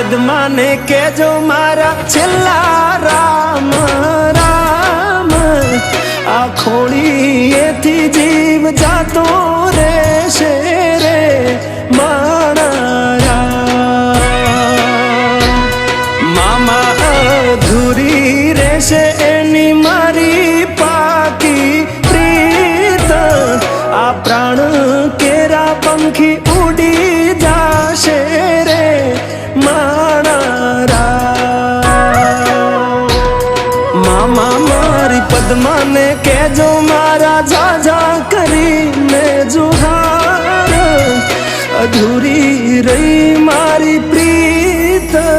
મારી પદ્માને કેજો મારા છેલ્લા રામ રામ આ ખોળીએથી જીવ જાતો રહેશે રે માણા રામ. મામા અધૂરી રહેશે મામા મારી પદ્માને કેજો મારા જાજા કરીને જુહાર. અધૂરી રહી મારી પ્રીતડી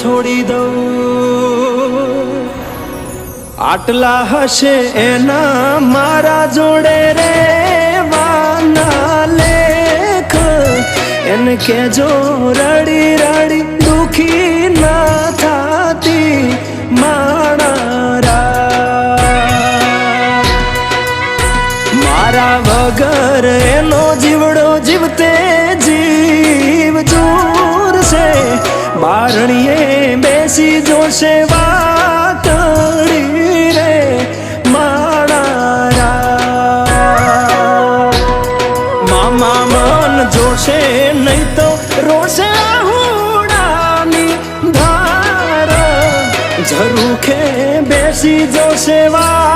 છોડી દઉં. આટલા હશે એના મારા જોડે રે, વાના લેખ. એને કેજો રડી રડી, દુખી ના થાતી માણા મારા વગર એનો જીવડો જીવતે બારણીએ બેસી જોશે વાતડી રે માણા મામા મન જોશે નહીં તો રોશે હુડાની ધાર. ઝરૂખે બેસી જોશે વાતડી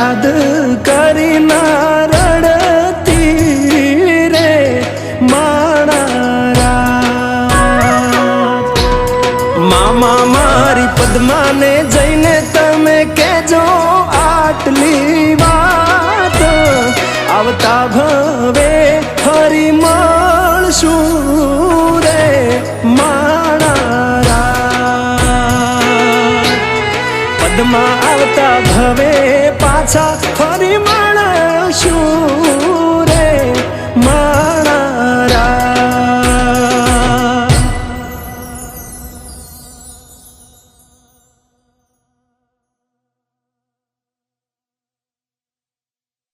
મને યાદ પદ્મા